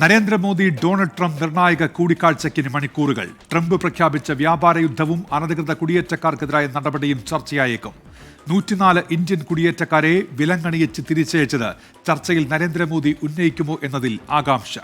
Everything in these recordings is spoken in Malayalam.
നരേന്ദ്രമോദി ഡൊണാൾഡ് ട്രംപ് നിർണായക കൂടിക്കാഴ്ചയ്ക്കിന് മണിക്കൂറുകൾ. ട്രംപ് പ്രഖ്യാപിച്ച വ്യാപാര യുദ്ധവും അനധികൃത കുടിയേറ്റക്കാർക്കെതിരായ നടപടിയും ചർച്ചയായേക്കും. നൂറ്റിനാല് ഇന്ത്യൻ കുടിയേറ്റക്കാരെ വിലങ്ങണിയിച്ച് തിരിച്ചയച്ചത് ചർച്ചയിൽ നരേന്ദ്രമോദി ഉന്നയിക്കുമോ എന്നതിൽ ആകാംക്ഷ.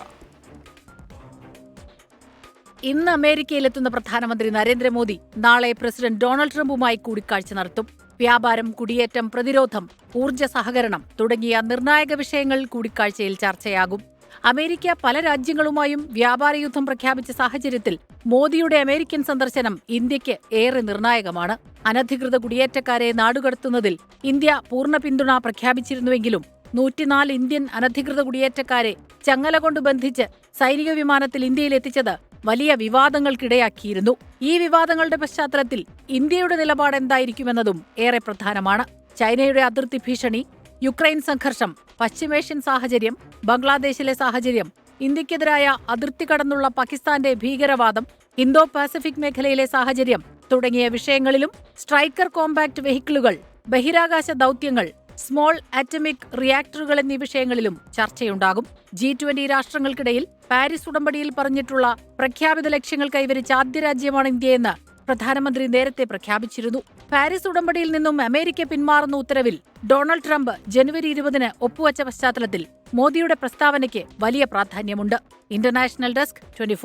ഇന്ന് അമേരിക്കയിലെത്തുന്ന പ്രധാനമന്ത്രി നരേന്ദ്രമോദി നാളെ പ്രസിഡന്റ് ഡൊണാൾഡ് ട്രംപുമായി കൂടിക്കാഴ്ച നടത്തും. വ്യാപാരം കുടിയേറ്റം പ്രതിരോധം ഊർജ സഹകരണം തുടങ്ങിയ നിർണായക വിഷയങ്ങൾ കൂടിക്കാഴ്ചയിൽ ചർച്ചയാകും. അമേരിക്ക പല രാജ്യങ്ങളുമായും വ്യാപാര യുദ്ധം പ്രഖ്യാപിച്ച സാഹചര്യത്തിൽ മോദിയുടെ അമേരിക്കൻ സന്ദർശനം ഇന്ത്യയ്ക്ക് ഏറെ നിർണായകമാണ്. അനധികൃത കുടിയേറ്റക്കാരെ നാടുകടത്തുന്നതിൽ ഇന്ത്യ പൂർണ പിന്തുണ പ്രഖ്യാപിച്ചിരുന്നുവെങ്കിലും നൂറ്റിനാല് ഇന്ത്യൻ അനധികൃത കുടിയേറ്റക്കാരെ ചങ്ങല കൊണ്ട് ബന്ധിച്ച് സൈനിക വിമാനത്തിൽ ഇന്ത്യയിൽ എത്തിച്ചത് വലിയ വിവാദങ്ങൾക്കിടയാക്കിയിരുന്നു. ഈ വിവാദങ്ങളുടെ പശ്ചാത്തലത്തിൽ ഇന്ത്യയുടെ നിലപാട് എന്തായിരിക്കുമെന്നതും ഏറെ പ്രധാനമാണ്. ചൈനയുടെ അതിർത്തി ഭീഷണി യുക്രൈൻ സംഘർഷം പശ്ചിമേഷ്യൻ സാഹചര്യം ബംഗ്ലാദേശിലെ സാഹചര്യം ഇന്ത്യക്കെതിരായ അതിർത്തി കടന്നുള്ള പാകിസ്ഥാന്റെ ഭീകരവാദം ഇന്തോ പസഫിക് മേഖലയിലെ സാഹചര്യം തുടങ്ങിയ വിഷയങ്ങളിലും സ്ട്രൈക്കർ കോമ്പാക്ട് വെഹിക്കിളുകൾ ബഹിരാകാശ ദൗത്യങ്ങൾ സ്മോൾ ആറ്റമിക് റിയാക്ടറുകൾ എന്നീ വിഷയങ്ങളിലും ചർച്ചയുണ്ടാകും. ജി ട്വന്റി രാഷ്ട്രങ്ങൾക്കിടയിൽ പാരീസ് ഉടമ്പടിയിൽ പറഞ്ഞിട്ടുള്ള പ്രഖ്യാപിത ലക്ഷ്യങ്ങൾ കൈവരിച്ച ആദ്യ രാജ്യമാണ് ഇന്ത്യയെന്ന് പ്രധാനമന്ത്രി നേരത്തെ പ്രഖ്യാപിച്ചിരുന്നു. പാരീസ് ഉടമ്പടിയിൽ നിന്നും അമേരിക്ക പിന്മാറുന്ന ഉത്തരവിൽ ഡൊണാൾഡ് ട്രംപ് ജനുവരി ഇരുപതിന് ഒപ്പുവച്ച പശ്ചാത്തലത്തിൽ മോദിയുടെ പ്രസ്താവനയ്ക്ക് വലിയ പ്രാധാന്യമുണ്ട്. International desk twenty